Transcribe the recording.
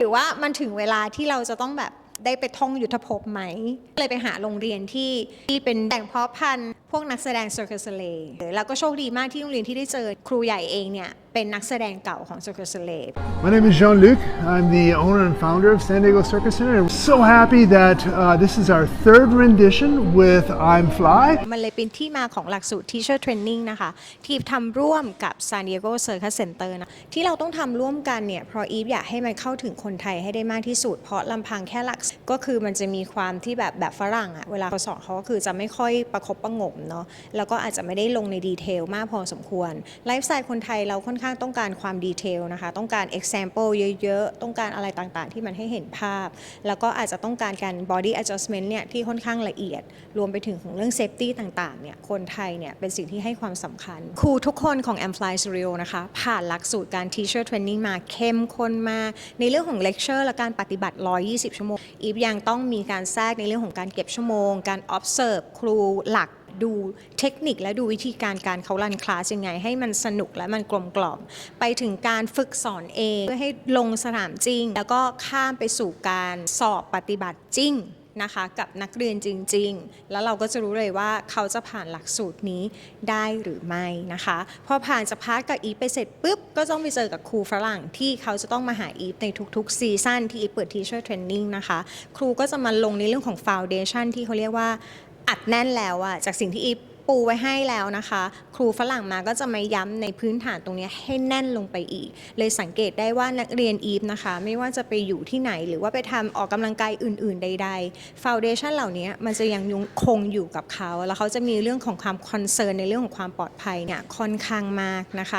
หรือว่ามันถึงเวลาที่เราจะต้องแบบได้ไปท่องยุทธภพไหม เลยไปหาโรงเรียนที่ที่เป็นแต่งเพาะพันธุ์พวกนักแสดงเซอร์เคสเลแล้วก็โชคดีมากที่โรงเรียนที่ได้เจอครูใหญ่เองเนี่ยเป็นนักแสดงเก่าของ Circus Soleil My name is Jean Luc. I'm the owner and founder of San Diego Circus Center. I'm so happy that uh, this is our third rendition with I'm Fly. มันเลยเป็นที่มาของหลักสูตร Teacher Training นะคะ ที่ทำร่วมกับ San Diego Circus Center นะ ที่เราต้องทำร่วมกันเนี่ย เพราะอีฟอยากให้มันเข้าถึงคนไทยให้ได้มากที่สุด เพราะลำพังแค่หลักสูตรก็คือมันจะมีความที่แบบแบบฝรั่งอะเวลาเขาสอนเขาก็คือจะไม่ค่อยประคบประหงมเนาะ แล้วก็อาจจะไม่ได้ลงในดีเทลมากพอสมควร ไลฟ์สไตล์คนไทยเราค่อนข้างต้องการความดีเทลนะคะ ต้องการ example เยอะๆ ต้องการอะไรต่างๆ ที่มันให้เห็นภาพ แล้วก็อาจจะต้องการการ body adjustment เนี่ยที่ค่อนข้างละเอียด รวมไปถึงของเรื่อง safety ต่างๆ เนี่ย คนไทยเนี่ยเป็นสิ่งที่ให้ความสำคัญ ครูทุกคนของ a m f l y Studio นะคะ ผ่านหลักสูตรการ teacher training มาเข้มข้นมาก ในเรื่องของ lecture และการปฏิบัติ 120 ชั่วโมง อีฟยังต้องมีการแทรกในเรื่องของการเก็บชั่วโมง การ observe ครูหลัก ดูเทคนิคและดูวิธีการการเขารันคลาสยังไง ให้มันสนุกและมันกลมกล่อม ไปถึงการฝึกสอนเองเพื่อให้ลงสนามจริง แล้วก็ข้ามไปสู่การสอบปฏิบัติจริงนะคะกับนักเรียนจริง ๆ แล้วเราก็จะรู้เลยว่าเขาจะผ่านหลักสูตรนี้ได้หรือไม่นะคะ พอผ่านจากพาร์ทกับอีฟไปเสร็จปุ๊บ ก็ต้องไปเจอกับครูฝรั่งที่เขาจะต้องมาหาอีฟในทุกๆ ซีซั่นที่อีฟเปิด Teacher Training นะคะ ครูก็จะมาลงในเรื่องของ Foundation ที่เขาเรียกว่า อัดแน่นแล้วอะจากสิ่งที่อีฟปูไว้ให้แล้วนะคะ ครูฝรั่งมาก็จะมาย้ำในพื้นฐานตรงนี้ให้แน่นลงไปอีก เลยสังเกตได้ว่านักเรียนอีฟนะคะ ไม่ว่าจะไปอยู่ที่ไหน หรือว่าไปทำออกกำลังกายอื่น ๆ ใดๆฟาวเดชันเหล่านี้มันจะยังยังคงอยู่กับเขา แล้วเขาจะมีเรื่องของความคอนเซิร์นในเรื่องของความปลอดภัยเนี่ยค่อนข้างมากนะคะ